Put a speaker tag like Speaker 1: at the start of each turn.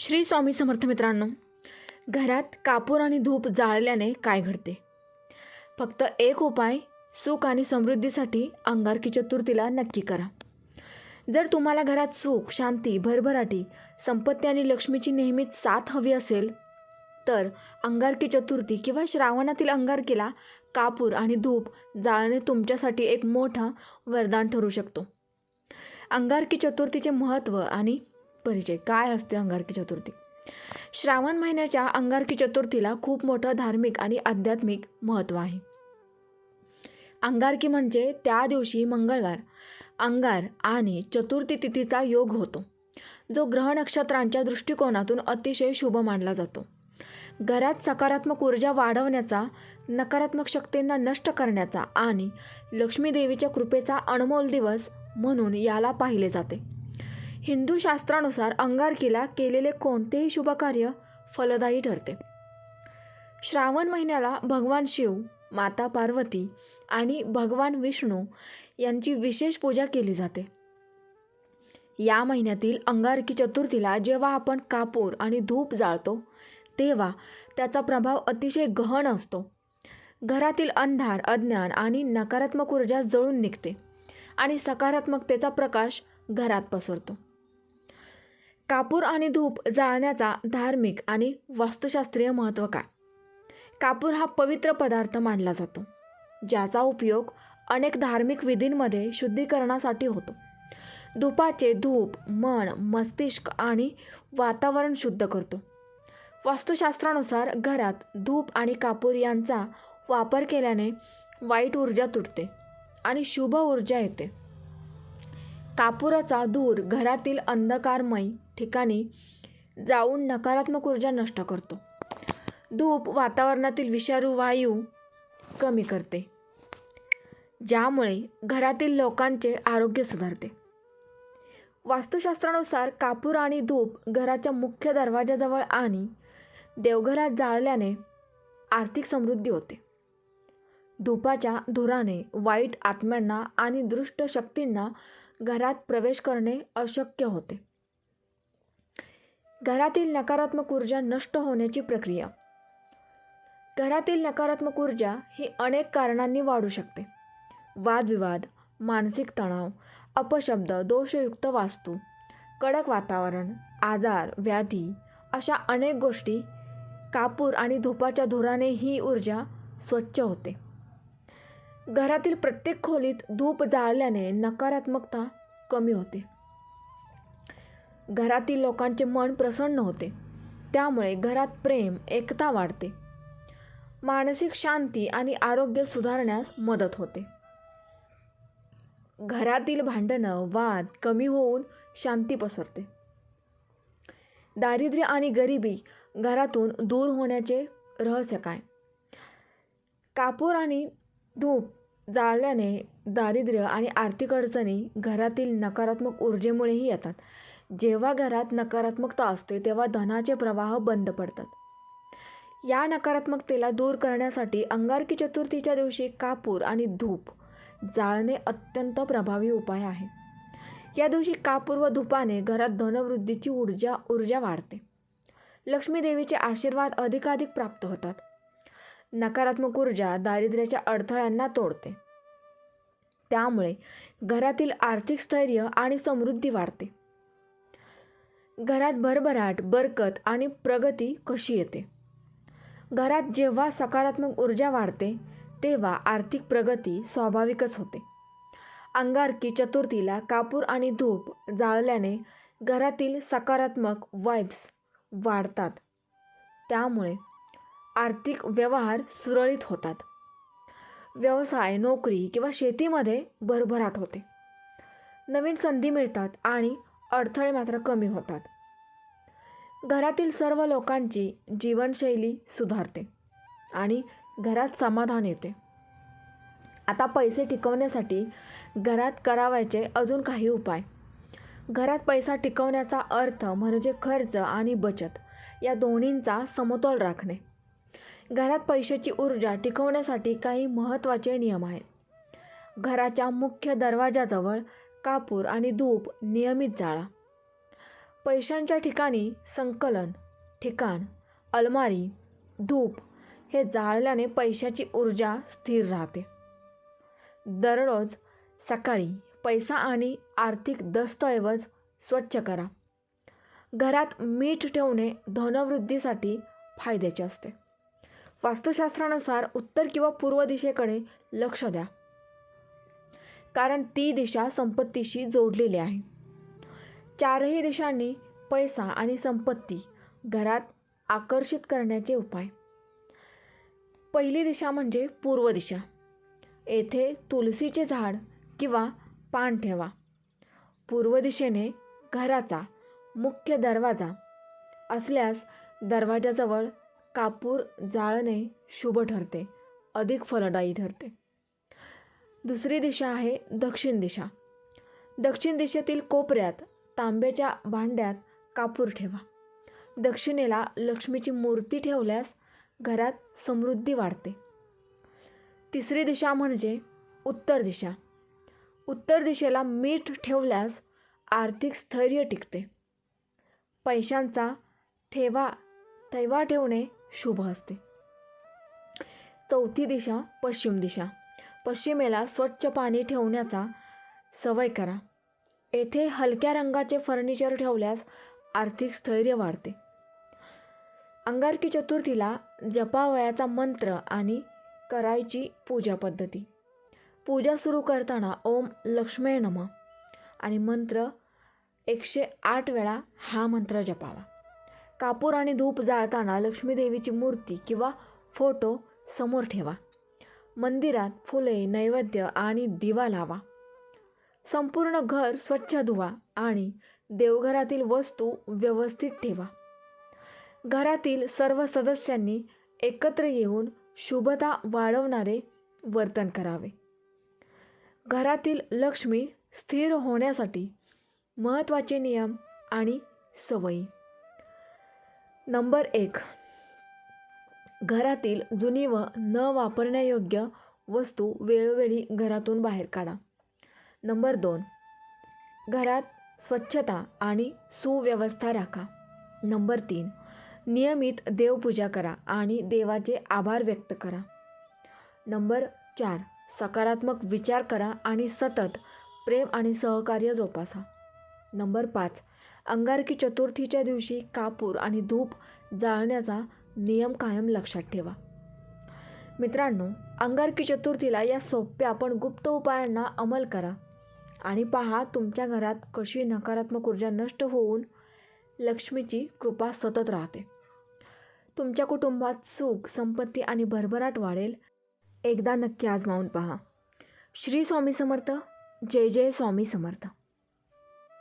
Speaker 1: श्री स्वामी समर्थ मित्रांनो घरात कापूर आणि धूप जाळल्याने काय घडते? फक्त एक उपाय सुख आणि समृद्धीसाठी अंगारकी चतुर्थीला नक्की करा. जर तुम्हाला घरात सुख शांती भरभराटी संपत्ती आणि लक्ष्मीची नेहमीच साथ हवी असेल तर अंगारकी चतुर्थी किंवा श्रावणातील अंगारकीला कापूर आणि धूप जाळणे तुमच्यासाठी एक मोठं वरदान ठरू शकतो. अंगारकी चतुर्थीचे महत्त्व आणि परिचय काय असते अंगारकी चतुर्थी? श्रावण महिन्याच्या अंगारकी चतुर्थीला खूप मोठं धार्मिक आणि आध्यात्मिक महत्त्व आहे. अंगारकी म्हणजे त्या दिवशी मंगळवार अंगार आणि चतुर्थी तिथीचा योग होतो. जो ग्रह नक्षत्रांच्या दृष्टिकोनातून अतिशय शुभ मानला जातो. घरात सकारात्मक ऊर्जा वाढवण्याचा नकारात्मक शक्तींना नष्ट करण्याचा आणि लक्ष्मीदेवीच्या कृपेचा अनमोल दिवस म्हणून याला पाहिले जाते. हिंदू शास्त्रानुसार अंगारकीला केलेले कोणतेही शुभकार्य फलदायी ठरते. श्रावण महिन्याला भगवान शिव माता पार्वती आणि भगवान विष्णू यांची विशेष पूजा केली जाते. या महिन्यातील अंगारकी चतुर्थीला जेव्हा आपण कापूर आणि धूप जाळतो तेव्हा त्याचा प्रभाव अतिशय गहन असतो. घरातील अंधार अज्ञान आणि नकारात्मक ऊर्जा जळून निघते आणि सकारात्मकतेचा प्रकाश घरात पसरतो. कापूर आणि धूप जाळण्याचा धार्मिक आणि वास्तुशास्त्रीय महत्त्व काय? कापूर हा पवित्र पदार्थ मानला जातो ज्याचा उपयोग अनेक धार्मिक विधींमध्ये शुद्धीकरणासाठी होतो. धूपाचे धूप मन मस्तिष्क आणि वातावरण शुद्ध करतो. वास्तुशास्त्रानुसार घरात धूप आणि कापूर यांचा वापर केल्याने वाईट ऊर्जा तुटते आणि शुभ ऊर्जा येते. कापुराचा धूर घरातील अंधकारमय ठिकाणी जाऊन नकारात्मक ऊर्जा नष्ट करतो. धूप वातावरणातील विषारू वायू कमी करते ज्यामुळे घरातील लोकांचे आरोग्य सुधारते. वास्तुशास्त्रानुसार कापूर आणि धूप घराच्या मुख्य दरवाजाजवळ आणि देवघरात जाळल्याने आर्थिक समृद्धी होते. धूपाच्या धुराने वाईट आत्म्यांना आणि दृष्ट शक्तींना घरात प्रवेश करणे अशक्य होते. घरातील नकारात्मक ऊर्जा नष्ट होण्याची प्रक्रिया. घरातील नकारात्मक ऊर्जा ही अनेक कारणांनी वाढू शकते. वादविवाद मानसिक तणाव अपशब्द दोषयुक्त वास्तू कडक वातावरण आजार व्याधी अशा अनेक गोष्टी कापूर आणि धुपाच्या धुराने ही ऊर्जा स्वच्छ होते. घरातील प्रत्येक खोलीत धूप जाळल्याने नकारात्मकता कमी होते. घरातील लोकांचे मन प्रसन्न होते. त्यामुळे घरात प्रेम एकता वाढते. मानसिक शांती आणि आरोग्य सुधारण्यास मदत होते. घरातील भांडणं वाद कमी होऊन शांती पसरते. दारिद्र्य आणि गरिबी घरातून दूर होण्याचे रहस्य काय? कापूर आणि धूप जाळल्याने दारिद्र्य आणि आर्थिक अडचणी घरातील नकारात्मक ऊर्जेमुळेही येतात. जेव्हा घरात नकारात्मकता असते तेव्हा धनाचे प्रवाह बंद पडतात. या नकारात्मकतेला दूर करण्यासाठी अंगारकी चतुर्थीच्या दिवशी कापूर आणि धूप जाळणे अत्यंत प्रभावी उपाय आहे. या दिवशी कापूर व धुपाने घरात धनवृद्धीची ऊर्जा ऊर्जा वाढते. लक्ष्मी देवीचे आशीर्वाद अधिकाधिक प्राप्त होतात. नकारात्मक ऊर्जा दारिद्र्याच्या अडथळ्यांना तोडते. त्यामुळे घरातील आर्थिक स्थैर्य आणि समृद्धी वाढते. घरात भरभराट बरकत आणि प्रगती कशी येते? घरात जेव्हा सकारात्मक ऊर्जा वाढते तेव्हा आर्थिक प्रगती स्वाभाविकच होते. अंगारकी चतुर्थीला कापूर आणि धूप जाळल्याने घरातील सकारात्मक वाईब्स वाढतात. त्यामुळे आर्थिक व्यवहार सुरळीत होतात. व्यवसाय नोकरी किंवा शेतीमध्ये भरभराट होते. नवीन संधी मिळतात आणि अडथळे मात्र कमी होतात. घरातील सर्व लोकांची जीवनशैली सुधारते आणि घरात समाधान येते. आता पैसे टिकवण्यासाठी घरात करावायचे अजून काही उपाय. घरात पैसा टिकवण्याचा अर्थ म्हणजे खर्च आणि बचत या दोन्हींचा समतोल राखणे. घरात पैशाची ऊर्जा टिकवण्यासाठी काही महत्त्वाचे नियम आहेत. घराच्या मुख्य दरवाजाजवळ कापूर आणि धूप नियमित जाळा. पैशांच्या ठिकाणी संकलन ठिकाण अलमारी धूप हे जाळल्याने पैशाची ऊर्जा स्थिर राहते. दररोज सकाळी पैसा आणि आर्थिक दस्तऐवज स्वच्छ करा. घरात मीठ ठेवणे धनवृद्धीसाठी फायद्याचे असते. वास्तुशास्त्रानुसार उत्तर किंवा पूर्व दिशेकडे लक्ष द्या. कारण ती दिशा संपत्तीशी जोडलेली आहे. चारही दिशांनी पैसा आणि संपत्ती घरात आकर्षित करण्याचे उपाय. पहिली दिशा म्हणजे पूर्व दिशा. येथे तुलसीचे झाड किंवा पान ठेवा. पूर्व दिशेने घराचा मुख्य दरवाजा असल्यास दरवाजाजवळ कापूर जाळणे शुभ ठरते अधिक फलदायी ठरते. दुसरी दिशा आहे दक्षिण दिशा. दक्षिण दिशेतील कोपऱ्यात तांब्याच्या भांड्यात कापूर ठेवा. दक्षिणेला लक्ष्मीची मूर्ती ठेवल्यास घरात समृद्धी वाढते. तिसरी दिशा म्हणजे उत्तर दिशा. उत्तर दिशेला मीठ ठेवल्यास आर्थिक स्थैर्य टिकते. पैशांचा ठेवा थैवा ठेवणे शुभ असते. चौथी दिशा पश्चिम दिशा. पश्चिमेला स्वच्छ पाणी ठेवण्याचा सवय करा. येथे हलक्या रंगाचे फर्निचर ठेवल्यास आर्थिक स्थैर्य वाढते. अंगारकी चतुर्थीला जपावयाचा मंत्र आणि करायची पूजा पद्धती. पूजा सुरू करताना ओम लक्ष्मे नम आणि मंत्र एकशे आठ वेळा हा मंत्र जपावा. कापूर आणि धूप जाळताना लक्ष्मीदेवीची मूर्ती किंवा फोटो समोर ठेवा. मंदिरात फुले नैवेद्य आणि दिवा लावा. संपूर्ण घर स्वच्छ धुवा आणि देवघरातील वस्तू व्यवस्थित ठेवा. घरातील सर्व सदस्यांनी एकत्र येऊन शुभता वाढवणारे वर्तन करावे. घरातील लक्ष्मी स्थिर होण्यासाठी महत्त्वाचे नियम आणि सवयी. नंबर एक घरातील जुनी व न वापरण्यायोग्य वस्तू वेळोवेळी घरातून बाहेर काढा. नंबर दोन. घरात स्वच्छता आणि सुव्यवस्था राखा. नंबर तीन. नियमित देवपूजा करा आणि देवाचे आभार व्यक्त करा. नंबर चार. सकारात्मक विचार करा आणि सतत प्रेम आणि सहकार्य जोपासा. नंबर पाच. अंगारकी चतुर्थीच्या दिवशी कापूर आणि धूप जाळण्याचा नियम कायम लक्षात ठेवा. मित्रांनो अंगारकी चतुर्थीला या सोप्या पण गुप्त उपायांना अंमल करा आणि पहा तुमच्या घरात कशी नकारात्मक ऊर्जा नष्ट होऊन लक्ष्मीची कृपा सतत राहते. तुमच्या कुटुंबात सुख संपत्ती आणि भरभराट वाढेल. एकदा नक्की आजमावून पहा. श्री स्वामी समर्थ. जय जय स्वामी समर्थ.